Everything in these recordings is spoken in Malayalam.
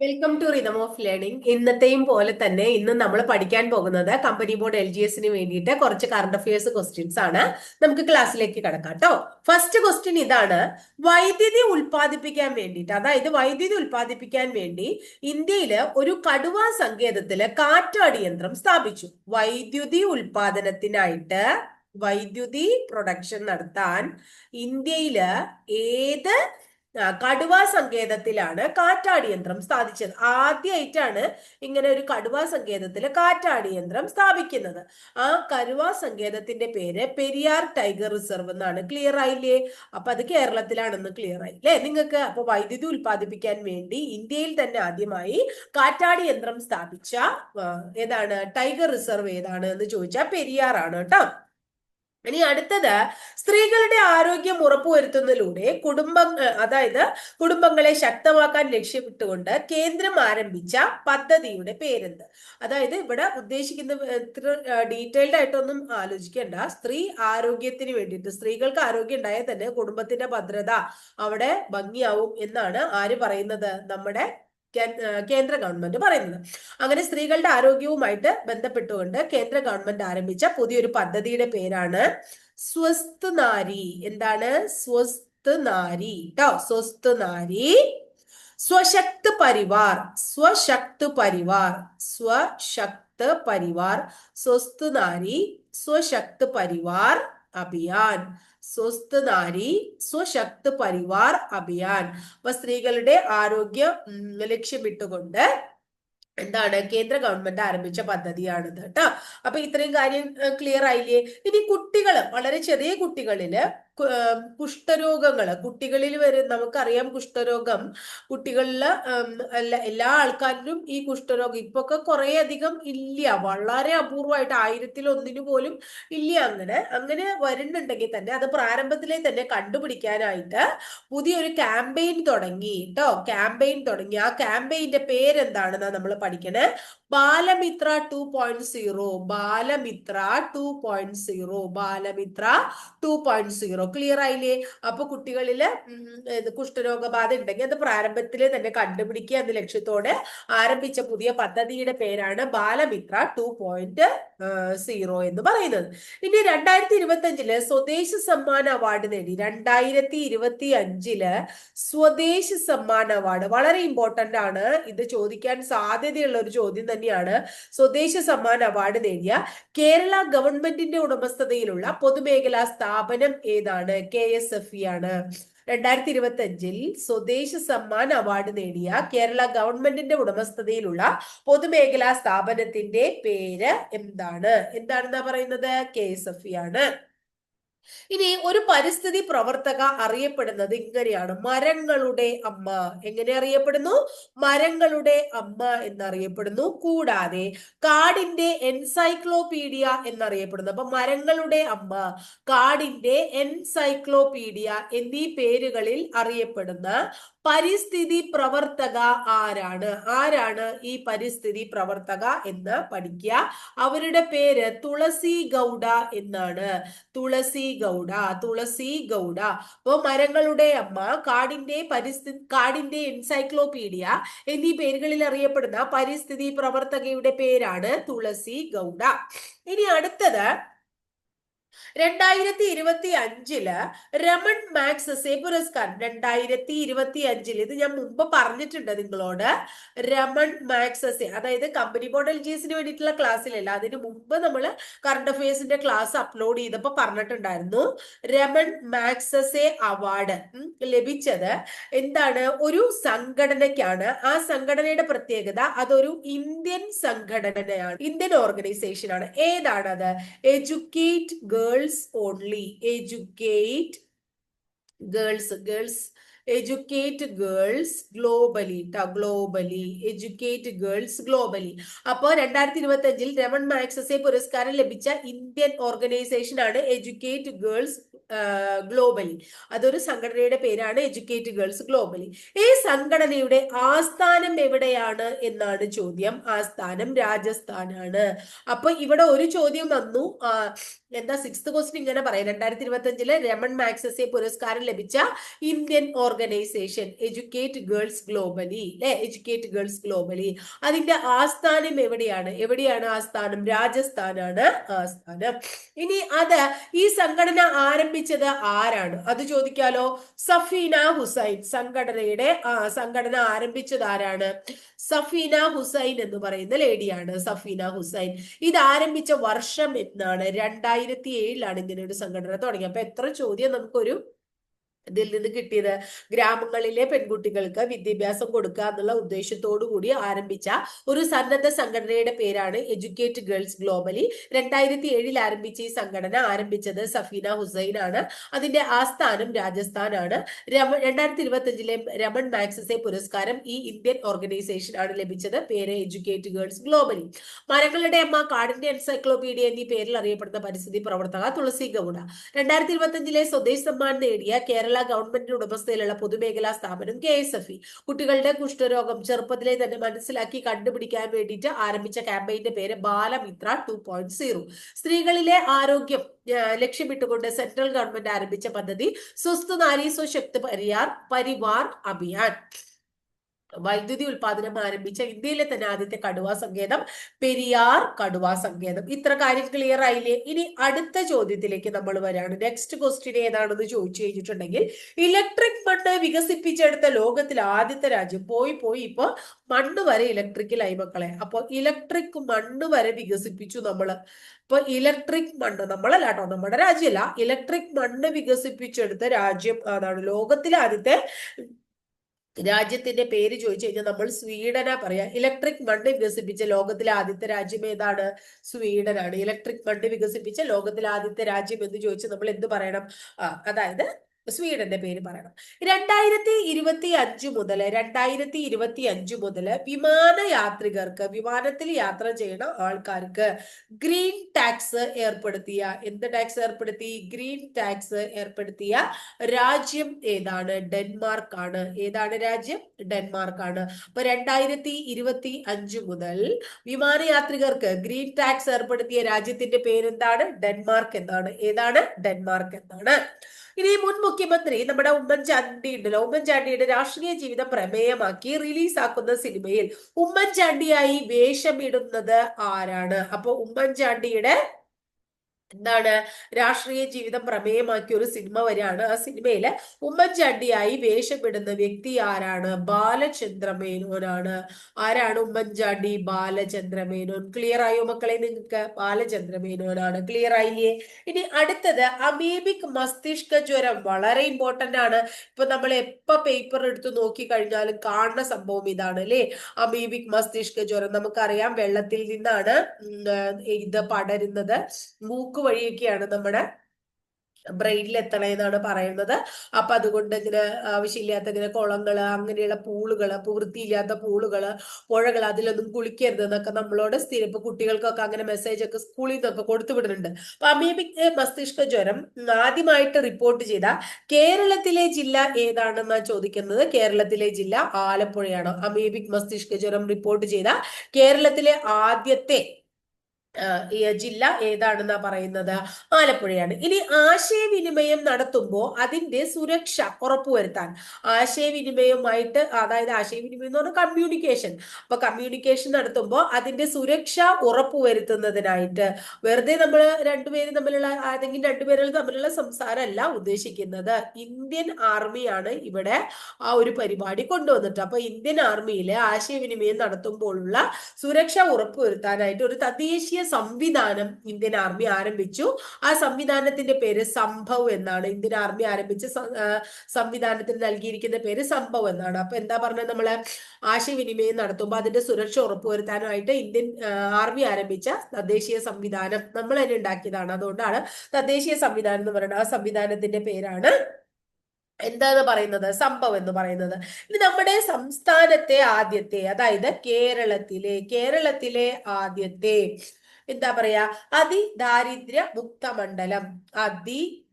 Welcome to rhythm of learning ഇന്നത്തെയും പോലെ തന്നെ ഇന്ന് നമ്മൾ പഠിക്കാൻ പോകുന്നത് കമ്പനി ബോർഡ് എൽ ജി എസിന് വേണ്ടിയിട്ട് കുറച്ച് കറണ്ട് അഫയേഴ്സ് ക്വസ്റ്റ്യൻസ് ആണ്. നമുക്ക് ക്ലാസ്സിലേക്ക് കിടക്കാം കേട്ടോ ഫസ്റ്റ് ക്വസ്റ്റ്യൻ ഇതാണ്. വൈദ്യുതി ഉൽപ്പാദിപ്പിക്കാൻ വേണ്ടിയിട്ട് അതായത് വൈദ്യുതി ഉൽപ്പാദിപ്പിക്കാൻ വേണ്ടി ഇന്ത്യയിൽ ഒരു കടുവ സങ്കേതത്തിൽ കാറ്റാടി യന്ത്രം സ്ഥാപിച്ചു. വൈദ്യുതി ഉൽപാദനത്തിനായിട്ട് വൈദ്യുതി പ്രൊഡക്ഷൻ നടത്താൻ ഇന്ത്യയിൽ ഏത് കടുവ സങ്കേതത്തിലാണ് കാറ്റാടി യന്ത്രം സ്ഥാപിച്ചത്. ആദ്യമായിട്ടാണ് ഇങ്ങനെ ഒരു കടുവ സങ്കേതത്തിൽ കാറ്റാടി യന്ത്രം സ്ഥാപിക്കുന്നത്. ആ കടുവ സങ്കേതത്തിന്റെ പേര് പെരിയാർ ടൈഗർ റിസർവ് എന്നാണ്. ക്ലിയർ ആയില്ലേ? അപ്പൊ അത് കേരളത്തിലാണെന്ന് ക്ലിയർ ആയി അല്ലേ നിങ്ങൾക്ക് അപ്പൊ വൈദ്യുതി ഉൽപ്പാദിപ്പിക്കാൻ വേണ്ടി ഇന്ത്യയിൽ തന്നെ ആദ്യമായി കാറ്റാടി യന്ത്രം സ്ഥാപിച്ച ഏതാണ്? ടൈഗർ റിസർവ് ഏതാണ് എന്ന് ചോദിച്ചാൽ പെരിയാറാണ് കേട്ടോ. ഇനി അടുത്തത് സ്ത്രീകളുടെ ആരോഗ്യം ഉറപ്പുവരുത്തുന്നതിലൂടെ കുടുംബം അതായത് കുടുംബങ്ങളെ ശക്തമാക്കാൻ ലക്ഷ്യമിട്ടുകൊണ്ട് കേന്ദ്രം ആരംഭിച്ച പദ്ധതിയുടെ പേരെന്ത്? അതായത് ഇവിടെ ഉദ്ദേശിക്കുന്ന ഡീറ്റെയിൽഡ് ആയിട്ടൊന്നും ആലോചിക്കേണ്ട. സ്ത്രീ ആരോഗ്യത്തിന് വേണ്ടിയിട്ട് സ്ത്രീകൾക്ക് ആരോഗ്യം ഉണ്ടായാൽ തന്നെ കുടുംബത്തിന്റെ ഭദ്രത അവിടെ ഭംഗിയാവും എന്നാണ് ആര് പറയുന്നത്? നമ്മുടെ കേന്ദ്ര ഗവൺമെന്റ് പറയുന്നത്. അങ്ങനെ സ്ത്രീകളുടെ ആരോഗ്യവുമായിട്ട് ബന്ധപ്പെട്ടുകൊണ്ട് കേന്ദ്ര ഗവൺമെന്റ് ആരംഭിച്ച പുതിയൊരു പദ്ധതിയുടെ പേരാണ് സ്വസ്ഥ നാരി. എന്താണ്? സ്വസ്ഥ നാരി കേട്ടോ സ്വസ്ഥ നാരി. സ്വശക്ത് പരിവാർ. സ്വശക്ത് പരിവാർ. സ്വശക്ത് പരിവാർ. സ്വസ്ഥ നാരി. സ്വശക്ത് പരിവാർ അഭിയാൻ. സ്വസ്ഥ സ്വശക്ത പരിവാർ അഭിയാൻ. അപ്പൊ സ്ത്രീകളുടെ ആരോഗ്യം ലക്ഷ്യമിട്ടുകൊണ്ട് എന്താണ് കേന്ദ്ര ഗവൺമെന്റ് ആരംഭിച്ച പദ്ധതിയാണിത് കേട്ടോ അപ്പൊ ഇത്രയും കാര്യം ക്ലിയർ ആയില്ലേ? ഇനി കുട്ടികൾ വളരെ ചെറിയ കുട്ടികളിൽ കു- ഏം, കുഷ്ഠരോഗങ്ങൾ. കുട്ടികളിൽ വരെ നമുക്കറിയാം കുഷ്ഠരോഗം. കുട്ടികളിൽ എല്ലാ ആൾക്കാരിലും ഈ കുഷ്ഠരോഗം. ഇപ്പൊ ഒക്കെ കുറെ അധികം ഇല്ല. വളരെ അപൂർവമായിട്ട് ആയിരത്തിൽ ഒന്നിനു പോലും ഇല്ല അങ്ങനെ. അങ്ങനെ വരുന്നുണ്ടെങ്കിൽ തന്നെ അത് പ്രാരംഭത്തിലെ തന്നെ കണ്ടുപിടിക്കാനായിട്ട് പുതിയൊരു ക്യാമ്പയിൻ തുടങ്ങി. കേട്ടോ ക്യാമ്പയിൻ തുടങ്ങി. ആ ക്യാമ്പയിന്റെ പേരെന്താണെന്നാ നമ്മൾ പഠിക്കണേ? Balamitra two point zero Balamitra two point zero Balamitra two point zero clear ആയില്ലേ? അപ്പൊ കുട്ടികളിൽ കുഷ്ഠരോഗബാധ ഉണ്ടെങ്കിൽ അത് പ്രാരംഭത്തിൽ തന്നെ കണ്ടുപിടിക്കുക എന്ന ലക്ഷ്യത്തോടെ ആരംഭിച്ച പുതിയ പദ്ധതിയുടെ പേരാണ് ബാലമിത്ര ടു പോയിന്റ് സീറോ എന്ന് പറയുന്നത്. ഇനി രണ്ടായിരത്തി ഇരുപത്തി അഞ്ചിൽ സ്വദേശ് സമ്മാൻ അവാർഡ് നേടി. രണ്ടായിരത്തി ഇരുപത്തി അഞ്ചിൽ സ്വദേശ് സമ്മാൻ അവാർഡ്. വളരെ ഇമ്പോർട്ടന്റ് ആണ്. ഇത് ചോദിക്കാൻ സാധ്യതയുള്ള ഒരു ചോദ്യം തന്നെയാണ് സ്വദേശ സമ്മാൻ അവാർഡ് നേടിയ കേരള ഗവൺമെന്റിന്റെ ഉടമസ്ഥതയിലുള്ള പൊതുമേഖലാ സ്ഥാപനം ഏതാണ്? കെ എസ് എഫ് ഇ ആണ്. രണ്ടായിരത്തി ഇരുപത്തി അഞ്ചിൽ സ്വദേശ സമ്മാൻ അവാർഡ് നേടിയ കേരള ഗവൺമെന്റിന്റെ ഉടമസ്ഥതയിലുള്ള പൊതുമേഖലാ സ്ഥാപനത്തിന്റെ പേര് എന്താണ്? എന്താണെന്നാ പറയുന്നത്? കെ എസ് എഫ് ഇ ആണ്. ഇനി ഒരു പരിസ്ഥിതി പ്രവർത്തക അറിയപ്പെടുന്നത് ഇങ്ങനെയാണ്. മരങ്ങളുടെ അമ്മ. എങ്ങനെ അറിയപ്പെടുന്നു? മരങ്ങളുടെ അമ്മ എന്നറിയപ്പെടുന്നു. കൂടാതെ കാടിന്റെ എൻസൈക്ലോപീഡിയ എന്നറിയപ്പെടുന്നു. അപ്പൊ മരങ്ങളുടെ അമ്മ കാടിന്റെ എൻസൈക്ലോപീഡിയ എന്നീ പേരുകളിൽ അറിയപ്പെടുന്ന പരിസ്ഥിതി പ്രവർത്തക ആരാണ്? ആരാണ് ഈ പരിസ്ഥിതി പ്രവർത്തക എന്ന് പഠിക്കുക. അവരുടെ പേര് തുളസി ഗൗഡ എന്നാണ്. തുളസി ഗൗഡ തുളസി ഗൗഡ. അപ്പോ മരങ്ങളുടെ അമ്മ കാടിന്റെ പരിസ്ഥിതി കാടിന്റെ എൻസൈക്ലോപീഡിയ എന്നീ പേരുകളിൽ അറിയപ്പെടുന്ന പരിസ്ഥിതി പ്രവർത്തകയുടെ പേരാണ് തുളസി ഗൗഡ. ഇനി അടുത്തത് രണ്ടായിരത്തി ഇരുപത്തി അഞ്ചിൽ രമൺ മാക്സസെ പുരസ്കാരം. രണ്ടായിരത്തി ഇരുപത്തി അഞ്ചിൽ ഇത് ഞാൻ മുമ്പ് പറഞ്ഞിട്ടുണ്ട് നിങ്ങളോട്. രമൺ മാക്സസെ അതായത് കമ്പനി ബോർഡ് എൽ ജി എസിന് വേണ്ടിയിട്ടുള്ള ക്ലാസ്സിലല്ല അതിന് മുമ്പ് നമ്മൾ കറണ്ട് അഫയേഴ്സിന്റെ ക്ലാസ് അപ്ലോഡ് ചെയ്തപ്പോൾ പറഞ്ഞിട്ടുണ്ടായിരുന്നു. രമൺ മാക്സസെ അവാർഡ് ലഭിച്ചത് എന്താണ്? ഒരു സംഘടനയ്ക്കാണ്. ആ സംഘടനയുടെ പ്രത്യേകത അതൊരു ഇന്ത്യൻ സംഘടനയാണ് ഇന്ത്യൻ ഓർഗനൈസേഷൻ ആണ്. ഏതാണത്? Educate girls only educate girls girls educate girls globally ട്ടോ ഗ്ലോബലി എഡ്യൂക്കേറ്റ് ഗേൾസ് ഗ്ലോബലി അപ്പോൾ രണ്ടായിരത്തി ഇരുപത്തി അഞ്ചിൽ രമൺ മാക്സസെ പുരസ്കാരം ലഭിച്ച ഇന്ത്യൻ ഓർഗനൈസേഷൻ ആണ് എഡ്യൂക്കേറ്റ് ഗേൾസ് ഗ്ലോബലി അതൊരു സംഘടനയുടെ പേരാണ് എഡ്യൂക്കേറ്റ് ഗേൾസ് ഗ്ലോബലി ഈ സംഘടനയുടെ ആസ്ഥാനം എവിടെയാണ് എന്നാണ് ചോദ്യം. ആസ്ഥാനം രാജസ്ഥാനാണ്. അപ്പൊ ഇവിടെ ഒരു ചോദ്യം വന്നു. എന്താ സിക്സ്ത് ക്വസ്റ്റ്യൻ ഇങ്ങനെ പറയാം. രണ്ടായിരത്തി ഇരുപത്തി അഞ്ചിൽ രമൺ മാക്സസെ പുരസ്കാരം ലഭിച്ച Indian organisation educate girls globally അല്ലെ എഡ്യൂക്കേറ്റ് ഗേൾസ് ഗ്ലോബലി അതിന്റെ ആസ്ഥാനം എവിടെയാണ്? എവിടെയാണ് ആസ്ഥാനം? രാജസ്ഥാനാണ് ആസ്ഥാനം. ഇനി അത് ഈ സംഘടന ആരംഭിച്ചത് ആരാണ്? അത് ചോദിക്കാലോ. സഫീന ഹുസൈൻ സംഘടനയുടെ സംഘടന ആരംഭിച്ചത് ആരാണ്? സഫീന ഹുസൈൻ എന്ന് പറയുന്ന ലേഡിയാണ് സഫീന ഹുസൈൻ. ഇത് ആരംഭിച്ച വർഷം എന്നാണ്. രണ്ടായിരത്തി ഏഴിലാണ് ഇങ്ങനെ ഒരു സംഘടന തുടങ്ങിയത്. അപ്പൊ എത്ര ചോദ്യം നമുക്കൊരു ഇതിൽ നിന്ന് കിട്ടിയത് ഗ്രാമങ്ങളിലെ പെൺകുട്ടികൾക്ക് വിദ്യാഭ്യാസം കൊടുക്കുക എന്നുള്ള ഉദ്ദേശത്തോടു കൂടി ആരംഭിച്ച ഒരു സന്നദ്ധ സംഘടനയുടെ പേരാണ് എഡ്യൂക്കേറ്റ് ഗേൾസ് ഗ്ലോബലി രണ്ടായിരത്തി ഏഴിൽ ആരംഭിച്ച ഈ സംഘടന ആരംഭിച്ചത് സഫീന ഹുസൈൻ ആണ് അതിന്റെ ആസ്ഥാനം രാജസ്ഥാനാണ്. രമ രണ്ടായിരത്തി ഇരുപത്തി അഞ്ചിലെ രമൺ മാക്സസെ പുരസ്കാരം ഈ ഇന്ത്യൻ ഓർഗനൈസേഷൻ ആണ് ലഭിച്ചത്. പേര് എഡ്യൂക്കേറ്റ് ഗേൾസ് ഗ്ലോബലി മരങ്ങളുടെ അമ്മ കാടിന്റെ എൻസൈക്ലോപീഡിയ എന്നീ പേരിൽ അറിയപ്പെടുന്ന പരിസ്ഥിതി പ്രവർത്തക തുളസി ഗൗഡ രണ്ടായിരത്തി ഇരുപത്തി അഞ്ചിലെ സ്വദേശ് സമ്മാൻ നേടിയ കേരള ഗവൺമെന്റിന്റെ ഉടമസ്ഥയിലുള്ള പൊതുമേഖലാ സ്ഥാപനം കെ എസ് എഫ് ഇ. കുട്ടികളുടെ കുഷ്ഠരോഗം ചെറുപ്പത്തിലെ തന്നെ മനസ്സിലാക്കി കണ്ടുപിടിക്കാൻ വേണ്ടിയിട്ട് ആരംഭിച്ച ക്യാമ്പയിന്റെ പേര് ബാലമിത്ര ടു പോയിന്റ് സീറോ സ്ത്രീകളിലെ ആരോഗ്യം ലക്ഷ്യമിട്ടുകൊണ്ട് സെൻട്രൽ ഗവൺമെന്റ് ആരംഭിച്ച പദ്ധതി സ്വസ്ഥ നാരി സ്വശക്തി പരിയാർ പരിവാർ അഭിയാൻ. വൈദ്യുതി ഉൽപാദനം ആരംഭിച്ച ഇന്ത്യയിലെ തന്നെ ആദ്യത്തെ കടുവാ സങ്കേതം പെരിയാർ കടുവാ സങ്കേതം. ഇത്ര കാര്യം ക്ലിയർ ആയില്ലേ? ഇനി അടുത്ത ചോദ്യത്തിലേക്ക് നമ്മൾ വരാണ്. നെക്സ്റ്റ് ക്വസ്റ്റ്യൻ ഏതാണെന്ന് ചോദിച്ചു കഴിഞ്ഞിട്ടുണ്ടെങ്കിൽ ഇലക്ട്രിക് മണ്ണ് വികസിപ്പിച്ചെടുത്ത ലോകത്തിലെ ആദ്യത്തെ രാജ്യം. പോയി പോയി ഇപ്പൊ മണ്ണ് വരെ ഇലക്ട്രിക്കലായി മക്കളെ. അപ്പൊ ഇലക്ട്രിക് മണ്ണ് വരെ വികസിപ്പിച്ചു നമ്മൾ. ഇപ്പൊ ഇലക്ട്രിക് മണ്ണ് നമ്മളല്ല കേട്ടോ നമ്മുടെ രാജ്യമല്ല. ഇലക്ട്രിക് മണ്ണ് വികസിപ്പിച്ചെടുത്ത രാജ്യം അതാണ് ലോകത്തിലെ ആദ്യത്തെ രാജ്യത്തിന്റെ പേര് ചോദിച്ചു കഴിഞ്ഞാൽ നമ്മൾ സ്വീഡനാ പറയാ. ഇലക്ട്രിക് മണ്ണ് വികസിപ്പിച്ച ലോകത്തിലെ ആദ്യത്തെ രാജ്യം ഏതാണ്? സ്വീഡനാണ്. ഇലക്ട്രിക് മണ്ണ് വികസിപ്പിച്ച ലോകത്തിലെ ആദ്യത്തെ രാജ്യം എന്ന് ചോദിച്ചാൽ നമ്മൾ എന്ത് പറയണം? അതായത് സ്വീഡന്റെ പേര് പറയണം. രണ്ടായിരത്തി ഇരുപത്തി അഞ്ച് മുതൽ രണ്ടായിരത്തി ഇരുപത്തി അഞ്ച് മുതൽ വിമാനയാത്രികർക്ക് വിമാനത്തിൽ യാത്ര ചെയ്യുന്ന ആൾക്കാർക്ക് ഗ്രീൻ ടാക്സ് ഏർപ്പെടുത്തിയ എന്ത് ടാക്സ് ഏർപ്പെടുത്തി? ഗ്രീൻ ടാക്സ് ഏർപ്പെടുത്തിയ രാജ്യം ഏതാണ്? ഡെൻമാർക്ക് ആണ് ഏതാണ് രാജ്യം? ഡെൻമാർക്ക് ആണ് അപ്പൊ രണ്ടായിരത്തി ഇരുപത്തി അഞ്ച് മുതൽ വിമാനയാത്രികർക്ക് ഗ്രീൻ ടാക്സ് ഏർപ്പെടുത്തിയ രാജ്യത്തിന്റെ പേരെന്താണ്? ഡെൻമാർക്ക് എന്നാണ്. ഏതാണ്? ഡെൻമാർക്ക് എന്നാണ്. ഇനി മുൻ മുഖ്യമന്ത്രി നമ്മുടെ ഉമ്മൻചാണ്ടി ഉണ്ടല്ലോ ഉമ്മൻചാണ്ടിയുടെ രാഷ്ട്രീയ ജീവിതം പ്രമേയമാക്കി റിലീസാക്കുന്ന സിനിമയിൽ ഉമ്മൻചാണ്ടിയായി വേഷമിടുന്നത് ആരാണ്? അപ്പൊ ഉമ്മൻചാണ്ടിയുടെ എന്താണ് രാഷ്ട്രീയ ജീവിതം പ്രമേയമാക്കിയ ഒരു സിനിമ വരെയാണ്. ആ സിനിമയിൽ ഉമ്മൻചാണ്ടിയായി വേഷപ്പെടുന്ന വ്യക്തി ആരാണ്? ബാലചന്ദ്ര മേനോനാണ് ആരാണ് ഉമ്മൻചാണ്ടി? ബാലചന്ദ്രമേനോൻ. ക്ലിയർ ആയോ മക്കളെ നിങ്ങൾക്ക്? ബാലചന്ദ്ര മേനോനാണ് ക്ലിയർ ആയില്ലേ? ഇനി അടുത്തത് അമീബിക് മസ്തിഷ്ക ജ്വരം വളരെ ഇമ്പോർട്ടന്റ് ആണ്. ഇപ്പൊ നമ്മൾ എപ്പ പേപ്പർ എടുത്ത് നോക്കി കഴിഞ്ഞാലും കാണുന്ന സംഭവം ഇതാണ് അല്ലേ? അമീബിക് മസ്തിഷ്ക ജ്വരം. നമുക്കറിയാം വെള്ളത്തിൽ നിന്നാണ് ഇത് പടരുന്നത്. മൂക്ക് വഴിയൊക്കെയാണ് നമ്മുടെ ബ്രെയിനിൽ എത്തണേന്നാണ് പറയുന്നത്. അപ്പൊ അതുകൊണ്ട് ഇങ്ങനെ ആവശ്യമില്ലാത്ത ഇങ്ങനെ കുളങ്ങൾ അങ്ങനെയുള്ള പൂളുകൾ അപ്പൊ വൃത്തിയില്ലാത്ത പൂളുകൾ പുഴകൾ അതിലൊന്നും കുളിക്കരുത് എന്നൊക്കെ നമ്മളോട് സ്ഥിരം ഇപ്പൊ കുട്ടികൾക്കൊക്കെ അങ്ങനെ മെസ്സേജ് ഒക്കെ സ്കൂളിൽ നിന്നൊക്കെ കൊടുത്തു വിടുന്നുണ്ട്. അപ്പൊ അമീബിക് മസ്തിഷ്ക ജ്വരം ആദ്യമായിട്ട് റിപ്പോർട്ട് ചെയ്ത കേരളത്തിലെ ജില്ല ഏതാണെന്ന് ചോദിക്കുന്നത്? കേരളത്തിലെ ജില്ല ആലപ്പുഴയാണ്. അമീബിക് മസ്തിഷ്ക ജ്വരം റിപ്പോർട്ട് ചെയ്ത കേരളത്തിലെ ആദ്യത്തെ ജില്ല ഏതാണെന്നാ പറയുന്നത്? ആലപ്പുഴയാണ്. ഇനി ആശയവിനിമയം നടത്തുമ്പോൾ അതിന്റെ സുരക്ഷ ഉറപ്പുവരുത്താൻ ആശയവിനിമയവുമായിട്ട് അതായത് ആശയവിനിമയം എന്ന് പറഞ്ഞാൽ കമ്മ്യൂണിക്കേഷൻ അപ്പൊ കമ്മ്യൂണിക്കേഷൻ നടത്തുമ്പോൾ അതിന്റെ സുരക്ഷ ഉറപ്പുവരുത്തുന്നതിനായിട്ട് വെറുതെ നമ്മൾ രണ്ടുപേരും തമ്മിലുള്ള ഏതെങ്കിലും രണ്ടുപേരും തമ്മിലുള്ള സംസാരമല്ല ഉദ്ദേശിക്കുന്നത്. ഇന്ത്യൻ ആർമിയാണ് ഇവിടെ ആ ഒരു പരിപാടി കൊണ്ടുവന്നിട്ട്. അപ്പൊ ഇന്ത്യൻ ആർമിയിലെ ആശയവിനിമയം നടത്തുമ്പോഴുള്ള സുരക്ഷ ഉറപ്പുവരുത്താനായിട്ട് ഒരു തദ്ദേശീയ സംവിധാനം ഇന്ത്യൻ ആർമി ആരംഭിച്ചു. ആ സംവിധാനത്തിന്റെ പേര് സംഭവ് എന്നാണ്. ഇന്ത്യൻ ആർമി ആരംഭിച്ച സംവിധാനത്തിന് നൽകിയിരിക്കുന്ന പേര് സംഭവ് എന്നാണ്. അപ്പൊ എന്താ പറഞ്ഞത് നമ്മൾ? ആശയവിനിമയം നടത്തുമ്പോൾ അതിന്റെ സുരക്ഷ ഉറപ്പുവരുത്താനായിട്ട് ഇന്ത്യൻ ആർമി ആരംഭിച്ച തദ്ദേശീയ സംവിധാനം നമ്മൾ തന്നെ ഉണ്ടാക്കിയതാണ്. അതുകൊണ്ടാണ് തദ്ദേശീയ സംവിധാനം എന്ന് പറയുന്നത്. ആ സംവിധാനത്തിന്റെ പേരാണ് എന്താണ് പറയുന്നത്? സംഭവം എന്ന് പറയുന്നത്. ഇനി നമ്മുടെ സംസ്ഥാനത്തെ ആദ്യത്തെ അതായത് കേരളത്തിലെ കേരളത്തിലെ ആദ്യത്തെ എന്താ പറയാ? അതിദാരിദ്ര്യ മുക്ത മണ്ഡലം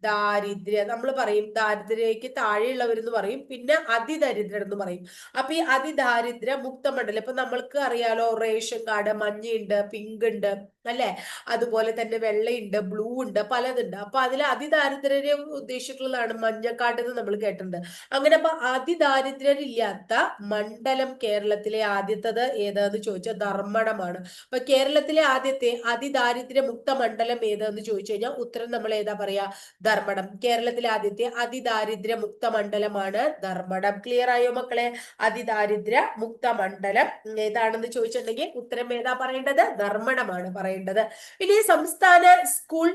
ദാരിദ്ര്യ നമ്മൾ പറയും ദാരിദ്ര്യക്ക് താഴെയുള്ളവരെന്ന് പറയും പിന്നെ അതിദരിദ്രർ എന്ന് പറയും. അപ്പൊ ഈ അതിദാരിദ്ര്യ മുക്തമണ്ഡലം ഇപ്പൊ നമ്മൾക്ക് അറിയാലോ റേഷൻ കാർഡ് മഞ്ഞയുണ്ട് പിങ്ക് ഉണ്ട്. അല്ലെ? അതുപോലെ തന്നെ വെള്ളയുണ്ട് ബ്ലൂ ഉണ്ട് പലതുണ്ട്. അപ്പൊ അതിൽ അതിദാരിദ്ര്യം ഉദ്ദേശിച്ചിട്ടുള്ളതാണ് മഞ്ഞക്കാട്ടെന്ന് നമ്മൾ കേട്ടിട്ടുണ്ട്. അങ്ങനെ അപ്പൊ അതിദാരിദ്ര്യരില്ലാത്ത മണ്ഡലം കേരളത്തിലെ ആദ്യത്തത് ഏതാന്ന് ചോദിച്ചാൽ ധർമ്മടമാണ്. അപ്പൊ കേരളത്തിലെ ആദ്യത്തെ അതിദാരിദ്ര്യ മുക്ത മണ്ഡലം ഏതാന്ന് ചോദിച്ചു കഴിഞ്ഞാൽ ഉത്തരം നമ്മൾ ഏതാ പറയാ? ധർമ്മടം. കേരളത്തിലെ ആദ്യത്തെ അതിദാരിദ്ര്യ മുക്ത മണ്ഡലമാണ് ധർമ്മടം. ക്ലിയർ ആയോ മക്കളെ? അതിദാരിദ്ര്യ മുക്ത മണ്ഡലം ഏതാണെന്ന് ചോദിച്ചിട്ടുണ്ടെങ്കിൽ ഉത്തരം ഏതാ പറയേണ്ടത്? ധർമ്മടമാണ് പറയേണ്ടത്. ഇനി സംസ്ഥാന സ്കൂൾ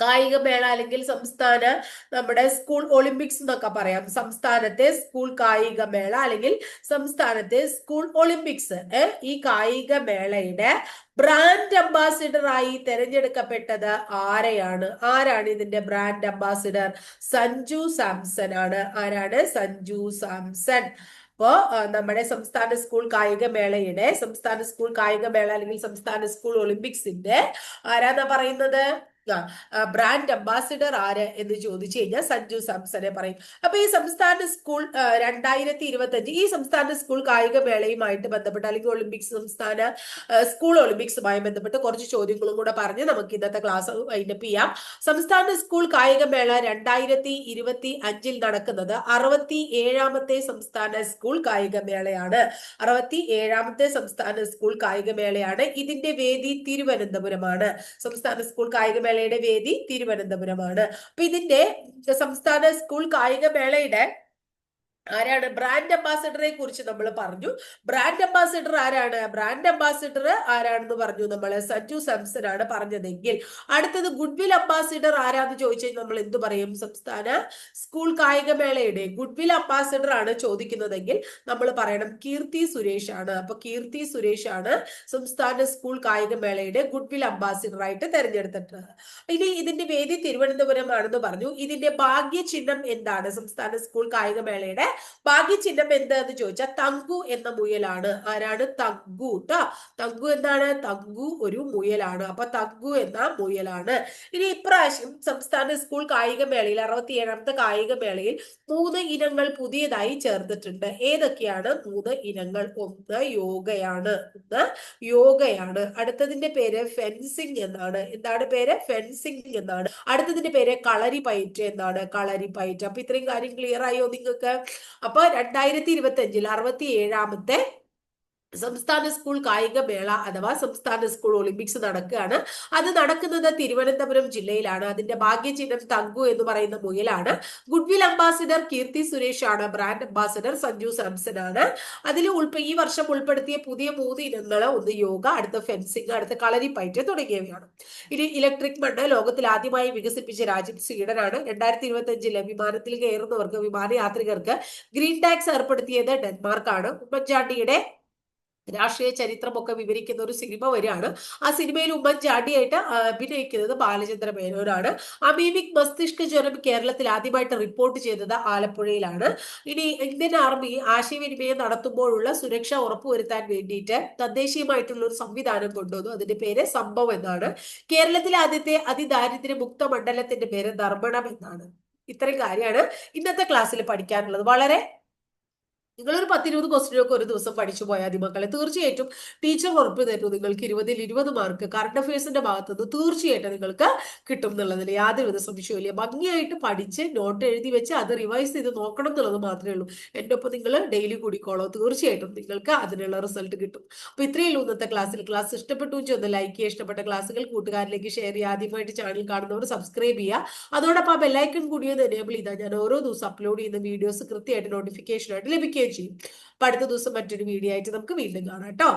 കായിക മേള അല്ലെങ്കിൽ സംസ്ഥാന നമ്മുടെ സ്കൂൾ ഒളിമ്പിക്സ് എന്നൊക്കെ പറയാം. സംസ്ഥാനത്തെ സ്കൂൾ കായിക മേള അല്ലെങ്കിൽ സംസ്ഥാനത്തെ സ്കൂൾ ഒളിമ്പിക്സ് ഈ കായിക മേളയുടെ ബ്രാൻഡ് അംബാസിഡർ ആയി തെരഞ്ഞെടുക്കപ്പെട്ടത് ആരെയാണ്? ആരാണ് ഇതിന്റെ ബ്രാൻഡ് അംബാസിഡർ സഞ്ജു സാംസൺ ആണ്. ആരാണ്? സഞ്ജു സാംസൺ. അപ്പോ നമ്മുടെ സംസ്ഥാന സ്കൂൾ കായികമേളയുടെ സംസ്ഥാന സ്കൂൾ കായികമേള അല്ലെങ്കിൽ സംസ്ഥാന സ്കൂൾ ഒളിമ്പിക്സിന്റെ ആരാന്നാ പറയുന്നത്? ബ്രാൻഡ് അംബാസിഡർ ആര് എന്ന് ചോദിച്ചു കഴിഞ്ഞാൽ സഞ്ജു സാംസനെ പറയും. അപ്പൊ ഈ സംസ്ഥാന സ്കൂൾ രണ്ടായിരത്തി ഇരുപത്തി അഞ്ച് ഈ സംസ്ഥാന സ്കൂൾ കായിക മേളയുമായിട്ട് ബന്ധപ്പെട്ട് അല്ലെങ്കിൽ ഒളിമ്പിക്സ് സംസ്ഥാന സ്കൂൾ ഒളിമ്പിക്സുമായി ബന്ധപ്പെട്ട് കുറച്ച് ചോദ്യങ്ങളും കൂടെ പറഞ്ഞ് നമുക്ക് ഇന്നത്തെ ക്ലാസ് വൈൻഡപ്പ് ചെയ്യാം. സംസ്ഥാന സ്കൂൾ കായിക മേള രണ്ടായിരത്തി ഇരുപത്തി അഞ്ചിൽ നടക്കുന്നത് അറുപത്തി ഏഴാമത്തെ സംസ്ഥാന സ്കൂൾ കായിക മേളയാണ്. അറുപത്തി ഏഴാമത്തെ സംസ്ഥാന സ്കൂൾ കായിക മേളയാണ്. ഇതിന്റെ വേദി തിരുവനന്തപുരമാണ്. സംസ്ഥാന സ്കൂൾ കായികമേള കായികമേളയുടെ വേദി തിരുവനന്തപുരമാണ്. അപ്പൊ ഇതിന്റെ സംസ്ഥാന സ്കൂൾ കായികമേളയുടെ ആരാണ്? ബ്രാൻഡ് അംബാസിഡറെ കുറിച്ച് നമ്മൾ പറഞ്ഞു. ബ്രാൻഡ് അംബാസിഡർ ആരാണ്? ബ്രാൻഡ് അംബാസിഡർ ആരാണെന്ന് പറഞ്ഞു നമ്മൾ സഞ്ജു സാംസൺ ആണ് പറഞ്ഞതെങ്കിൽ. അടുത്തത് ഗുഡ്വിൽ അംബാസിഡർ ആരാന്ന് ചോദിച്ചാൽ നമ്മൾ എന്ത് പറയും? സംസ്ഥാന സ്കൂൾ കായികമേളയുടെ ഗുഡ്വിൽ അംബാസിഡർ ആണ് ചോദിക്കുന്നതെങ്കിൽ നമ്മൾ പറയണം കീർത്തി സുരേഷ് ആണ്. അപ്പൊ കീർത്തി സുരേഷ് ആണ് സംസ്ഥാന സ്കൂൾ കായികമേളയുടെ ഗുഡ്വിൽ അംബാസിഡർ ആയിട്ട് തെരഞ്ഞെടുത്തിട്ടുള്ളത് ഇനി ഇതിന്റെ വേദി തിരുവനന്തപുരം ആണെന്ന് പറഞ്ഞു. ഇതിന്റെ ഭാഗ്യ ചിഹ്നം എന്താണ്? സംസ്ഥാന സ്കൂൾ കായികമേളയുടെ ഭാഗ്യചിഹ്നം എന്താന്ന് ചോദിച്ചാൽ തങ്കു എന്ന മുയലാണ്. ആരാണ്? തങ്കു കേട്ടോ തങ്കു എന്താണ്? തങ്കു ഒരു മുയലാണ്. അപ്പൊ തങ്കു എന്ന മുയലാണ്. ഇനി ഇപ്രാവശ്യം സംസ്ഥാന സ്കൂൾ കായികമേളയിൽ കായിക കായികമേളയിൽ മൂന്ന് ഇനങ്ങൾ പുതിയതായി ചേർത്തിട്ടുണ്ട് ഏതൊക്കെയാണ്? മൂന്ന് ഇനങ്ങൾ. ഒന്ന് യോഗയാണ്. ഒന്ന് യോഗയാണ്. അടുത്തതിന്റെ പേര് ഫെൻസിങ് എന്നാണ്. എന്താണ് പേര്? ഫെൻസിങ് എന്നാണ്. അടുത്തതിന്റെ പേര് കളരി പയറ്റ് എന്നാണ്. കളരി പയറ്റ് അപ്പൊ ഇത്രയും കാര്യം ക്ലിയർ ആയോ നിങ്ങൾക്ക്? അപ്പൊ രണ്ടായിരത്തി ഇരുപത്തി അഞ്ചിൽ അറുപത്തി ഏഴാമത്തെ സംസ്ഥാന സ്കൂൾ കായിക മേള അഥവാ സംസ്ഥാന സ്കൂൾ ഒളിമ്പിക്സ് നടക്കുകയാണ്. അത് നടക്കുന്നത് തിരുവനന്തപുരം ജില്ലയിലാണ്. അതിന്റെ ഭാഗ്യചിഹ്നം തങ്കു എന്ന് പറയുന്ന മുയലാണ്. ഗുഡ്വിൽ അംബാസിഡർ കീർത്തി സുരേഷ് ആണ് ബ്രാൻഡ് അംബാസിഡർ സഞ്ജു സാംസൺ ആണ് അതിൽ ഉൾപ്പെ ഈ വർഷം ഉൾപ്പെടുത്തിയ പുതിയ മൂന്ന് ഇനങ്ങൾ ഒന്ന് യോഗ അടുത്ത ഫെൻസിങ് അടുത്ത കളരിപ്പയറ്റ് തുടങ്ങിയവയാണ്. ഇനി ഇലക്ട്രിക് മണ്ണ് ലോകത്തിൽ ആദ്യമായി വികസിപ്പിച്ച രാജ്യം സ്വീഡനാണ്. രണ്ടായിരത്തി ഇരുപത്തി അഞ്ചിലെ വിമാനത്തിൽ കയറുന്നവർക്ക് വിമാനയാത്രികർക്ക് ഗ്രീൻ ടാക്സ് ഏർപ്പെടുത്തിയത് ഡെൻമാർക്കാണ്. ഉമ്മൻചാണ്ടിയുടെ രാഷ്ട്രീയ ചരിത്രമൊക്കെ വിവരിക്കുന്ന ഒരു സിനിമ വരികയാണ് ആ സിനിമയിൽ ഉമ്മൻചാണ്ടിയായിട്ട് അഭിനയിക്കുന്നത് ബാലചന്ദ്ര മേനോനാണ്. അമീമിക് മസ്തിഷ്ക ജ്വരം കേരളത്തിൽ ആദ്യമായിട്ട് റിപ്പോർട്ട് ചെയ്തത് ആലപ്പുഴയിലാണ്. ഇനി ഇന്ത്യൻ ആർമി ആശയവിനിമയം നടത്തുമ്പോഴുള്ള സുരക്ഷ ഉറപ്പുവരുത്താൻ വേണ്ടിയിട്ട് തദ്ദേശീയമായിട്ടുള്ള ഒരു സംവിധാനം കൊണ്ടുവന്നു. അതിന്റെ പേര് സംഭവം എന്നാണ്. കേരളത്തിലെ ആദ്യത്തെ അതിദാരിദ്ര്യ മുക്ത മണ്ഡലത്തിന്റെ പേര് ധർമ്മണം എന്നാണ്. ഇത്രയും കാര്യമാണ് ഇന്നത്തെ ക്ലാസ്സിൽ പഠിക്കാനുള്ളത്. വളരെ നിങ്ങളൊരു പത്തിരുപത് ക്വസ്റ്റ്യൻ ഒക്കെ ഒരു ദിവസം പഠിച്ചു പോയാൽ മതി മക്കളെ. തീർച്ചയായിട്ടും ടീച്ചർ ഉറപ്പ് തരുന്നു നിങ്ങൾക്ക് ഇരുപതിൽ ഇരുപത് മാർക്ക് കറണ്ട് അഫയേഴ്സിന്റെ ഭാഗത്ത് നിന്ന് തീർച്ചയായിട്ടും നിങ്ങൾക്ക് കിട്ടും എന്നുള്ളതിൽ യാതൊരുവിധ സംശയമില്ല ഭംഗിയായിട്ട് പഠിച്ച് നോട്ട് എഴുതി വെച്ച് അത് റിവൈസ് ചെയ്ത് നോക്കണം എന്നുള്ളത് മാത്രമേ ഉള്ളൂ. എന്റെ ഒപ്പം നിങ്ങൾ ഡെയിലി കൂടിക്കോളോ. തീർച്ചയായിട്ടും നിങ്ങൾക്ക് അതിനുള്ള റിസൾട്ട് കിട്ടും. അപ്പൊ ഇത്രയേ ഉള്ളൂ ഇന്നത്തെ ക്ലാസ്സിൽ ക്ലാസ് ഇഷ്ടപ്പെട്ടു ഒന്ന് ലൈക്ക് ചെയ്യുക. ഇഷ്ടപ്പെട്ട ക്ലാസ്സുകൾ കൂട്ടുകാരിലേക്ക് ഷെയർ ചെയ്യുക. ആദ്യമായിട്ട് ചാനൽ കാണുന്നവർ സബ്സ്ക്രൈബ് ചെയ്യുക. അതോടൊപ്പം ബെല്ലൈക്കൺ കൂടി എനേബിൾ ചെയ്താൽ ഞാൻ ഓരോ ദിവസം അപ്ലോഡ് ചെയ്യുന്ന വീഡിയോസ് കൃത്യമായിട്ട് നോട്ടിഫിക്കേഷൻ ആയിട്ട് ചെയ്യും. അപ്പൊ അടുത്ത ദിവസം മറ്റൊരു വീഡിയോ ആയിട്ട് നമുക്ക് വീണ്ടും കാണാം കേട്ടോ.